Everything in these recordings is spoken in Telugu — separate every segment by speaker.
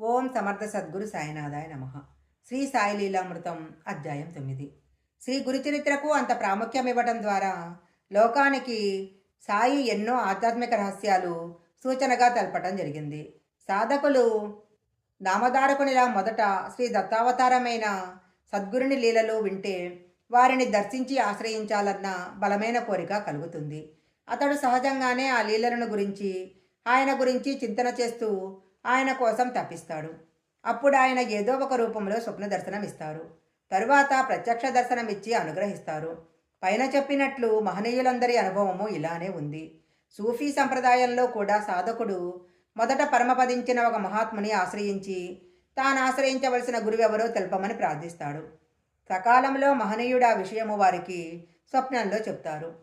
Speaker 1: ఓం సమర్థ సద్గురు సాయినాథాయ నమ. శ్రీ సాయి లీలామృతం అధ్యాయం తొమ్మిది. శ్రీ గురుచరిత్రకు అంత ప్రాముఖ్యం ఇవ్వడం ద్వారా లోకానికి సాయి ఎన్నో ఆధ్యాత్మిక రహస్యాలు సూచనగా తెలపటం జరిగింది. సాధకులు నామధారకునిలా మొదట శ్రీ దత్తావతారమైన సద్గురుని లీలలు వింటే వారిని దర్శించి ఆశ్రయించాలన్న బలమైన కోరిక కలుగుతుంది. అతడు సహజంగానే ఆ లీలలను గురించి ఆయన గురించి చింతన చేస్తూ ఆయన కోసం తప్పిస్తాడు. అప్పుడు ఆయన ఏదో ఒక రూపంలో స్వప్న దర్శనం ఇస్తారు తరువాత ప్రత్యక్ష దర్శనం ఇచ్చి అనుగ్రహిస్తారు. పైన చెప్పినట్లు మహనీయులందరి అనుభవము ఇలానే ఉంది. సూఫీ సంప్రదాయంలో కూడా సాధకుడు మొదట పరమపదించిన ఒక మహాత్ముని ఆశ్రయించి తాను ఆశ్రయించవలసిన గురువెవరో తెలపమని ప్రార్థిస్తాడు. సకాలంలో మహనీయుడు ఆ విషయము వారికి స్వప్నంలో చెప్తారు.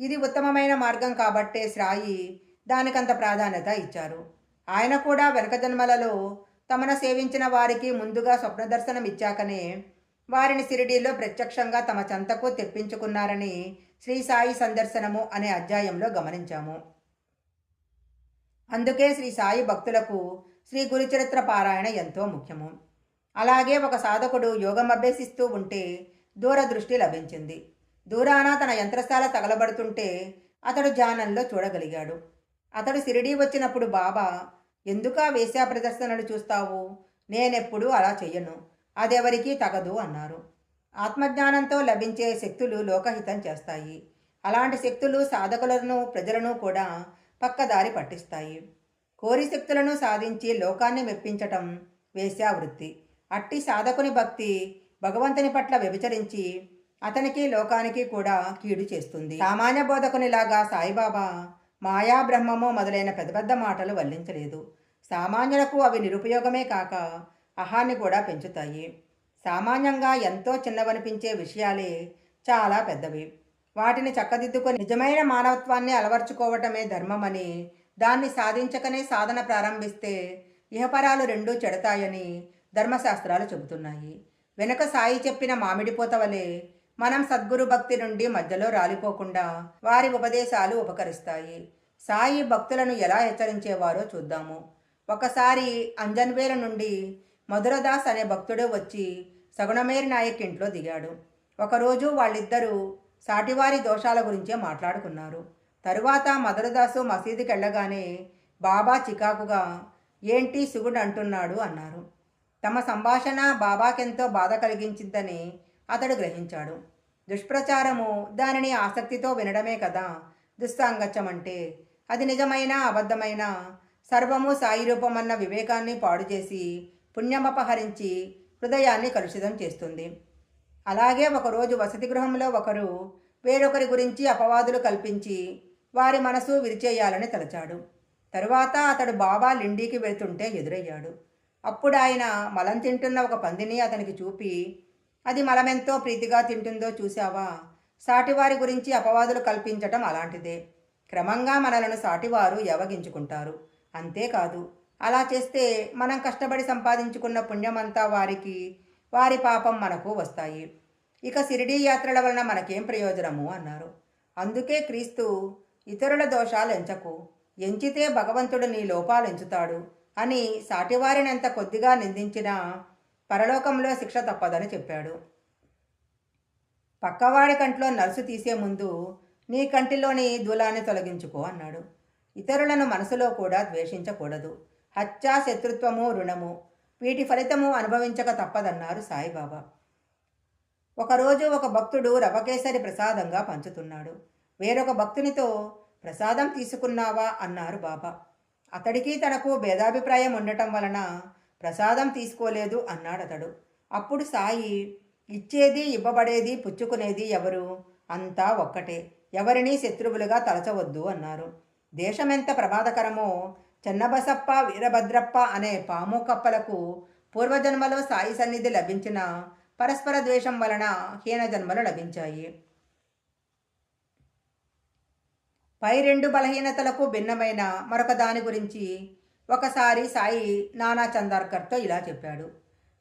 Speaker 1: ఇది ఉత్తమమైన మార్గం కాబట్టే శ్రాయి దానికంత ప్రాధాన్యత ఇచ్చారు. ఆయన కూడా వెనక జన్మలలో తమను సేవించిన వారికి ముందుగా స్వప్నదర్శనం ఇచ్చాకనే వారిని సిరిడీలో ప్రత్యక్షంగా తమ చెంతకు తెప్పించుకున్నారని శ్రీ సాయి సందర్శనము అనే అధ్యాయంలో గమనించాము. అందుకే శ్రీ సాయి భక్తులకు శ్రీ గురుచరిత్ర పారాయణ ఎంతో ముఖ్యము. అలాగే ఒక సాధకుడు యోగం అభ్యసిస్తూ ఉంటే దూరదృష్టి లభించింది. దూరాన తన యంత్రశాల తగలబడుతుంటే అతడు ధ్యానంలో చూడగలిగాడు. అతడు షిరిడీ వచ్చినప్పుడు బాబా ఎందుకా వేశ్యా ప్రదర్శనలు చూస్తావు? నేనెప్పుడూ అలా చెయ్యను. అదెవరికీ తగదు అన్నారు. ఆత్మజ్ఞానంతో లభించే శక్తులు లోకహితం చేస్తాయి. అలాంటి శక్తులు సాధకులను ప్రజలను కూడా పక్కదారి పట్టిస్తాయి. కోరి శక్తులను సాధించి లోకాన్ని మెప్పించటం వేశ్యావృత్తి అట్టి సాధకుని భక్తి భగవంతుని పట్ల వ్యభిచరించి అతనికి లోకానికి కూడా కీడు చేస్తుంది. సామాన్య బోధకునిలాగా సాయిబాబా మాయా బ్రహ్మము మొదలైన పెద్ద పెద్ద మాటలు వల్లించలేదు. సామాన్యులకు అవి నిరుపయోగమే కాక అహాన్ని కూడా పెంచుతాయి. సామాన్యంగా ఎంతో చిన్నవనిపించే విషయాలే చాలా పెద్దవి. వాటిని చక్కదిద్దుకొని నిజమైన మానవత్వాన్ని అలవర్చుకోవటమే ధర్మమని దాన్ని సాధించకనే సాధన ప్రారంభిస్తే ఇహపరాలు రెండూ చెడతాయని ధర్మశాస్త్రాలు చెబుతున్నాయి. వెనుక సాయి చెప్పిన మామిడిపోత వలె మనం సద్గురు భక్తి నుండి మధ్యలో రాలిపోకుండా వారి ఉపదేశాలు ఉపకరిస్తాయి. సాయి భక్తులను ఎలా హెచ్చరించేవారో చూద్దాము. ఒకసారి అంజన్వేల నుండి మధురదాస్ అనే భక్తుడు వచ్చి సగుణమేరి నాయక్ ఇంట్లో దిగాడు. ఒకరోజు వాళ్ళిద్దరూ సాటివారి దోషాల గురించే మాట్లాడుకున్నారు. తరువాత మధురదాసు మసీదుకి వెళ్ళగానే బాబా చికాకుగా ఏంటి సుగుడు అంటున్నాడు? అన్నారు. తమ సంభాషణ బాబాకెంతో బాధ కలిగించిందని అతడు గ్రహించాడు. దుష్ప్రచారము దానిని ఆసక్తితో వినడమే కదా దుస్సాంగత్యం అంటే అది నిజమైన అబద్ధమైన? సర్వము సాయి రూపమన్న వివేకాన్ని పాడు చేసి పుణ్యమపహరించి హృదయాన్ని కలుషితం చేస్తుంది. అలాగే ఒకరోజు వసతి గృహంలో ఒకరు వేరొకరి గురించి అపవాదులు కల్పించి వారి మనసు విరిచేయాలని తలచాడు. తరువాత అతడు బాబా లిండీకి వెళ్తుంటే ఎదురయ్యాడు. అప్పుడు ఆయన మలం తింటున్న ఒక పందిని అతనికి చూపి అది మలమెంతో ప్రీతిగా తింటుందో చూశావా? సాటివారి గురించి అపవాదులు కల్పించటం అలాంటిదే. క్రమంగా మనలను సాటివారు యవగించుకుంటారు అంతేకాదు అలా చేస్తే మనం కష్టపడి సంపాదించుకున్న పుణ్యమంతా వారికి వారి పాపం మనకు వస్తాయి. ఇక సిరిడీ యాత్రల వలన మనకేం ప్రయోజనము? అన్నారు. అందుకే క్రీస్తు ఇతరుల దోషాలు ఎంచకు. ఎంచితే భగవంతుడు నీ లోపాలు ఎంచుతాడు అని సాటివారిని ఎంత కొద్దిగా నిందించినా పరలోకంలో శిక్ష తప్పదని చెప్పాడు. పక్కవాడి కంట్లో నర్సు తీసే ముందు నీ కంటిలోని దూలాన్ని తొలగించుకో అన్నాడు. ఇతరులను మనసులో కూడా ద్వేషించకూడదు. హత్య శత్రుత్వము రుణము వీటి ఫలితము అనుభవించక తప్పదన్నారు సాయిబాబా. ఒకరోజు ఒక భక్తుడు రవకేసరి ప్రసాదంగా పంచుతున్నాడు. వేరొక భక్తునితో ప్రసాదం తీసుకున్నావా? అన్నారు బాబా. అతడికి తనకు భేదాభిప్రాయం ఉండటం వలన ప్రసాదం తీసుకోలేదు అన్నాడతడు. అప్పుడు సాయి ఇచ్చేది ఇవ్వబడేది పుచ్చుకునేది ఎవరు? అంతా ఒక్కటే. ఎవరిని శత్రువులుగా తలచవద్దు అన్నారు. దేశమెంత ప్రమాదకరమో చెన్నబసప్ప వీరభద్రప్ప అనే పాము కప్పలకు పూర్వజన్మలో సాయి సన్నిధి లభించిన పరస్పర ద్వేషం వలన హీన జన్మలు లభించాయి. పై రెండు బలహీనతలకు భిన్నమైన మరొక దాని గురించి ఒకసారి సాయి నానా చందార్కర్తో ఇలా చెప్పాడు.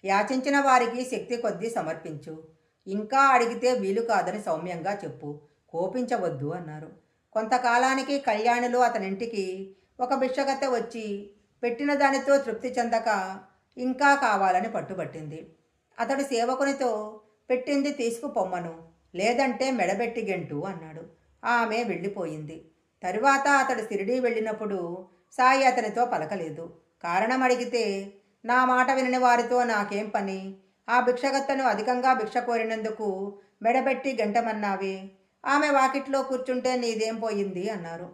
Speaker 1: యాచించిన వారికి శక్తి కొద్దీ సమర్పించు. ఇంకా అడిగితే వీలు కాదని సౌమ్యంగా చెప్పు. కోపించవద్దు అన్నారు. కొంతకాలానికి కళ్యాణులు అతనింటికి ఒక భిక్షగత్తె వచ్చి పెట్టిన దానితో తృప్తి చెందక ఇంకా కావాలని పట్టుబట్టింది. అతడు సేవకునితో పెట్టింది తీసుకుపొమ్మను లేదంటే మెడబెట్టి గెంటు అన్నాడు. ఆమె వెళ్ళిపోయింది. తరువాత అతడు సిరిడి వెళ్ళినప్పుడు సాయి అతనితో పలకలేదు. కారణం అడిగితే నా మాట వినని వారితో నాకేం పని? ఆ భిక్షగత్తను అధికంగా భిక్ష కోరినందుకు మెడబెట్టి గంటమన్నావే? ఆమె వాకిట్లో కూర్చుంటే నీదేం పోయింది అన్నారు.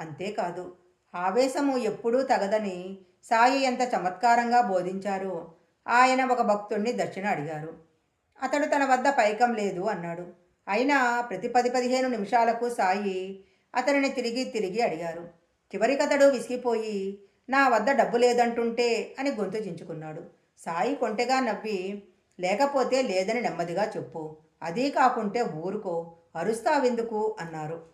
Speaker 1: అంతేకాదు ఆవేశము ఎప్పుడూ తగదని సాయి ఎంత చమత్కారంగా బోధించారు? ఆయన ఒక భక్తుణ్ణి దక్షిణ అడిగారు. అతడు తన వద్ద పైకం లేదు అన్నాడు. అయినా ప్రతి పది పదిహేను నిమిషాలకు సాయి అతనిని తిరిగి తిరిగి అడిగారు. చివరికతడు విసిగిపోయి నా వద్ద డబ్బు లేదంటుంటే అని గొంతు చించుకున్నాడు. సాయి కొంటెగా నవ్వి లేకపోతే లేదని నెమ్మదిగా చెప్పు. అదీ కాకుంటే ఊరుకో అరుస్తావెందుకు? అన్నారు.